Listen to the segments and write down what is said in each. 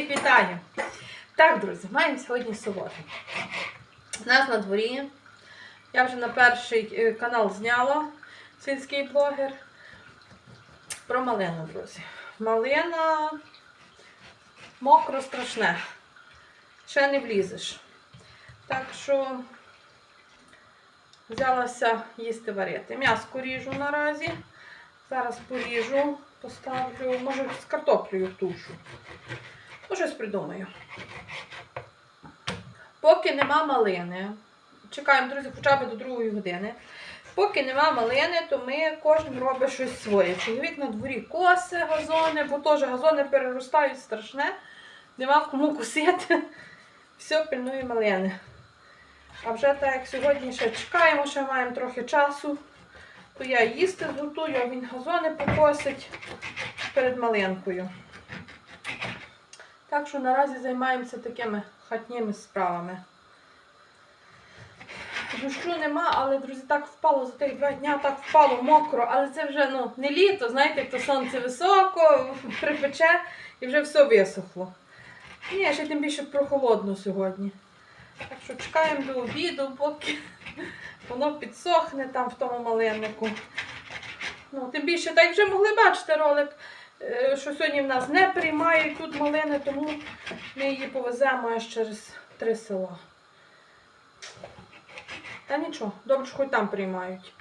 Всіх вітаю! Так, друзі, маємо сьогодні суботу. У нас на дворі. Я вже на перший е, канал зняла сільський блогер. Про малину, друзі. Малина мокро страшне. Ще не влізеш. Так що взялася їсти варити. М'яско ріжу наразі. Зараз поріжу, поставлю, може з картоплею тушу. Ну, щось придумаю. Поки нема малини, чекаємо, друзі, хоча б до другої години. Поки нема малини, то ми кожен робить щось своє. Чоловік на дворі коси, газони, бо теж газони переростають страшне. Нема кому косити. Все пильнує малини. А вже так як сьогодні ще чекаємо, ще маємо трохи часу, то я їсти зготую, а він газони покосить перед малинкою. Так що наразі займаємося такими хатніми справами. Дощу нема, але, друзі, так впало за тих два дня, так впало мокро, але це вже ну, не літо, знаєте, як то сонце високо, припече і вже все висохло. Ні, ще тим більше прохолодно сьогодні. Так що чекаємо до обіду, поки воно підсохне там в тому малиннику. Ну, тим більше, так вже могли бачити ролик, що сьогодні в нас не приймають тут малини, тому ми її повеземо аж через три села. Та нічого, добре, що хоч там приймають.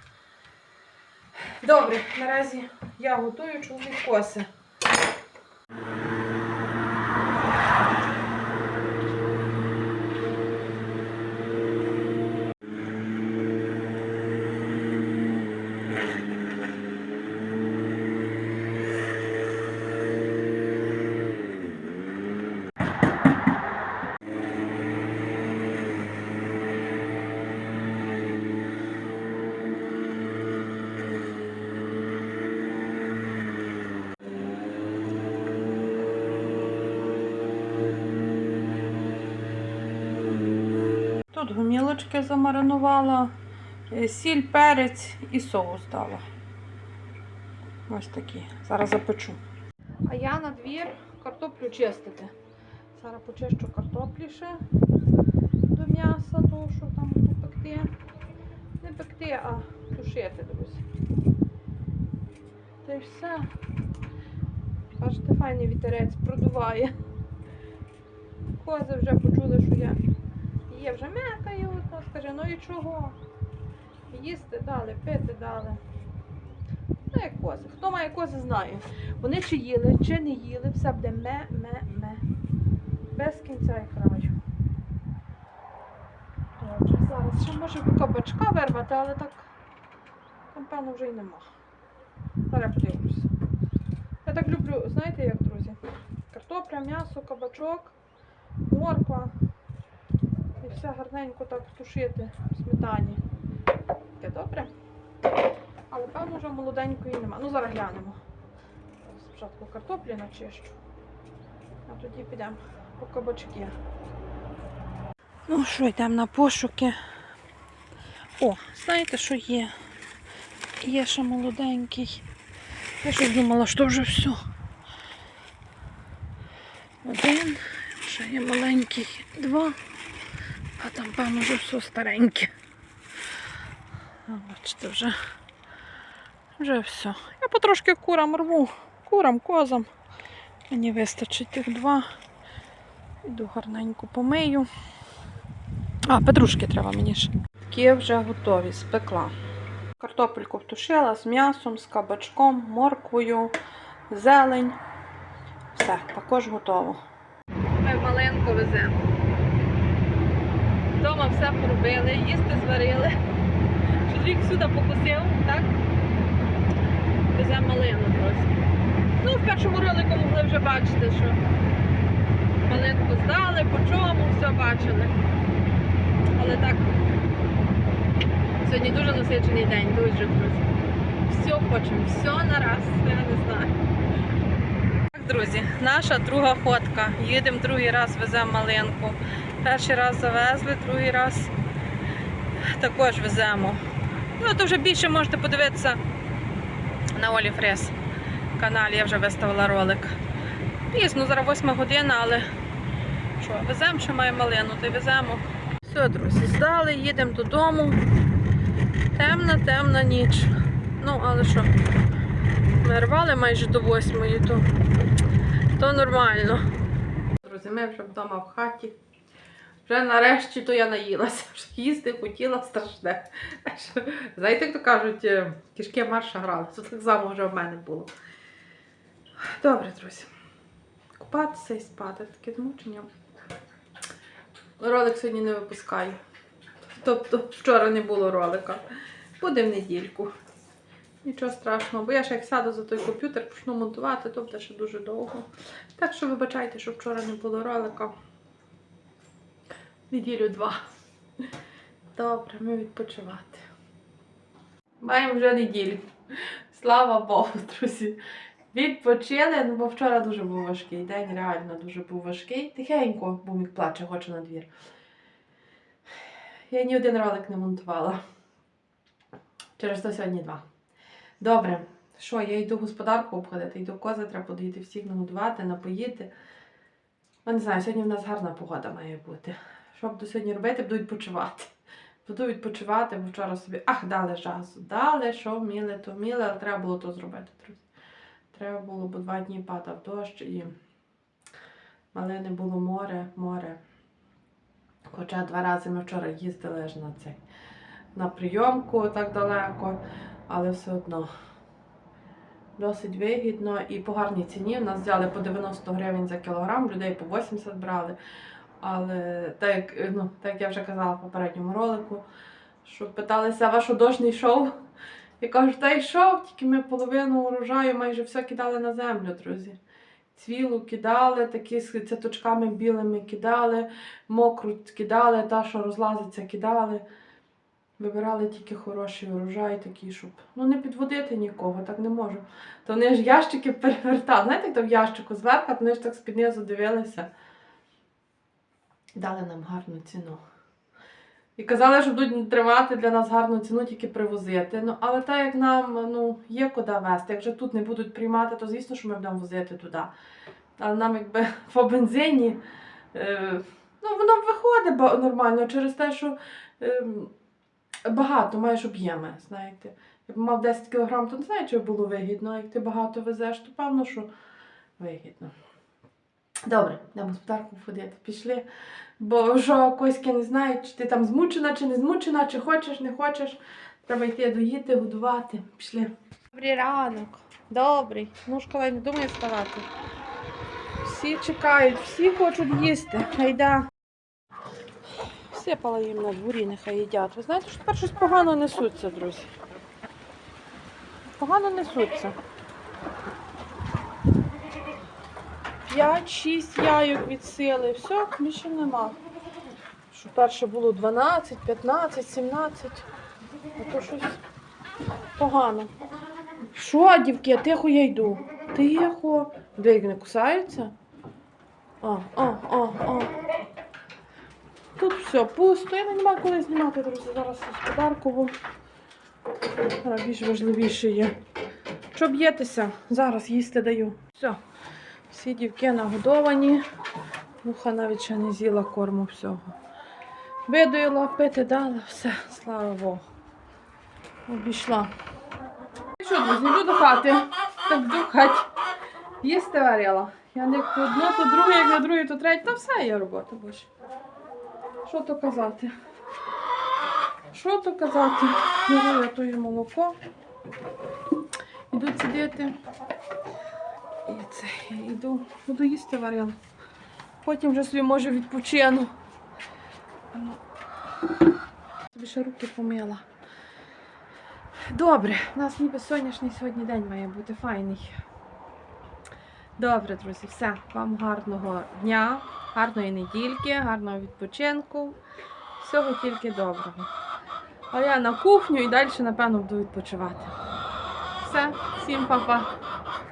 Добре, наразі я готую чоловік коси. Гумілочки замаринувала, е, сіль, перець і соус дала. Ось такі. Зараз запечу. А я на двір картоплю чистити. Зараз почищу картоплі ще до м'яса, того, що там попекти. Не пекти, а тушити, друзі. Та й все. Бачите, файний вітерець продуває. Кози вже почули, що я є вже мекає, от, скаже, ну і чого? Їсти дали, пити дали. Ну, як кози. Хто має кози, знає. Вони чи їли, чи не їли, все буде ме-ме-ме. Без кінця і краю. Добре, зараз ще може кабачка вирвати, але так, там, певно, вже й нема. Зараз подивлюся. Я так люблю, знаєте як, друзі? Картопля, м'ясо, кабачок, морква. І все гарненько так тушити в сметані. Таке добре. Але певно вже молоденької нема. Ну зараз глянемо. Спочатку картоплі начищу, а тоді підемо по кабачки. Ну що, йдемо на пошуки. О, знаєте, що є? Є ще молоденький. Я щось думала, що вже все. Один, ще є маленький, два, а там, певно, вже все стареньке. Бачите, вже, вже все. Я потрошки курам рву, курам, козам. Мені вистачить тих два. Іду гарненько помию. А, петрушки треба мені ще. Такі вже готові, спекла. Картопельку втушила з м'ясом, з кабачком, морквою, зелень. Все, також готово. Ми малинку веземо. Вдома все поробили, їсти зварили. Чоловік сюди покусив, так? Веземо малину просто. Ну, в першому ролику могли вже бачити, що малинку здали, по чому, все бачили. Але так, сьогодні дуже насичений день, дуже друзі. Все хочемо, все на раз, я не знаю. Друзі, наша друга ходка. Їдемо другий раз, веземо малинку. Перший раз завезли, другий раз також веземо. Ну, то вже більше можете подивитися на Олі Фрес каналі, я вже виставила ролик. Пізно, зараз восьма година, але що, веземо ще маємо малину, то веземо. Все, друзі, здали, їдемо додому. Темна, темна ніч. Ну, але що, ми рвали майже до восьмої, то, то нормально. Друзі, ми вже вдома в хаті. Вже нарешті то я наїлася. Їсти хотіла страшне. Знаєте, як то кажуть, е, кішки марша грали. Це так само вже в мене було. Добре, друзі. Купатися і спати. Таке змучення. Ролик сьогодні не випускаю. Тобто вчора не було ролика. Буде в недільку. Нічого страшного, бо я ще як сяду за той комп'ютер, почну монтувати, то буде ще дуже довго. Так що вибачайте, що вчора не було ролика. Неділю два. Добре, ми відпочивати. Маємо вже неділю. Слава Богу, друзі. Відпочили, ну бо вчора дуже був важкий день, реально дуже був важкий. Тихенько, бо мік плаче, хоче на двір. Я ні один ролик не монтувала. Через то сьогодні два. Добре, що, я йду господарку обходити, йду кози, треба подоїти всіх нагодувати, напоїти. Я не знаю, сьогодні в нас гарна погода має бути. Що буду сьогодні робити, буду відпочивати. Буду відпочивати, бо вчора собі, ах, дали часу. Дали, що вміли, то вміли, але треба було то зробити, друзі. Треба було, бо два дні падав дощ і малини було море, море. Хоча два рази ми вчора їздили аж на цей на прийомку так далеко, але все одно досить вигідно і по гарній ціні. У нас взяли по 90 гривень за кілограм, людей по 80 брали. Але так як, ну, так я вже казала в попередньому ролику, що питалися, ваш дощ йшов. Я кажу, та йшов, тільки ми половину урожаю майже все кидали на землю, друзі. Цвілу кидали, такі з цяточками білими кидали, мокру кидали, та, що розлазиться, кидали. Вибирали тільки хороший урожай, такий, щоб ну, не підводити нікого, так не можу. То вони ж ящики перевертали. Знаєте, як то в ящику зверху, вони ж так з-під низу дивилися. Дали нам гарну ціну. І казали, що будуть тримати для нас гарну ціну, тільки привозити. Ну, але так як нам ну, є куди везти, якщо тут не будуть приймати, то звісно, що ми будемо возити туди. Але нам якби по бензині, е, ну, воно виходить нормально через те, що е, багато маєш об'єми, знаєте. Якби мав 10 кг, то не знаю, чи було вигідно. А як ти багато везеш, то певно, що вигідно. Добре, йдемо господарку ходити. Пішли. Бо вже коськи не знають, чи ти там змучена, чи не змучена, чи хочеш, не хочеш. Треба йти доїти, годувати. Пішли. Добрий ранок. Добрий. Ну, школа не думає вставати. Всі чекають, всі хочуть їсти. Гайда. Всипала їм на дворі, нехай їдять. Ви знаєте, що тепер щось погано несуться, друзі. Погано несуться. 5-6 яйок від сили. Все, більше нема. Що перше було 12, 15, 17. А то щось погано. Що, дівки, тихо я йду. Тихо. Двері не кусаються? О, о, о, о. Тут все пусто. Я не маю коли знімати, друзі. Зараз господарку. більш важливіше є. Що б'єтеся? Зараз їсти даю. Все. Всі дівки нагодовані. Муха навіть ще не з'їла корму всього. Видоїла, пити дала, все, слава Богу. Обійшла. Що, друзі, йду до хати. Так до. Їсти варила. Я не одне, то друге, як на друге, то третє, та все є робота, боже. Що то казати? Що то казати? Беру я тоє молоко. Іду сидіти. І це, йду, буду їсти варила. Потім вже собі може відпочину. Ну, ще руки помила. Добре, у нас ніби сонячний сьогодні день має бути файний. Добре, друзі, все. Вам гарного дня, гарної недільки, гарного відпочинку. Всього тільки доброго. А я на кухню і далі, напевно, буду відпочивати. Все, всім па-па.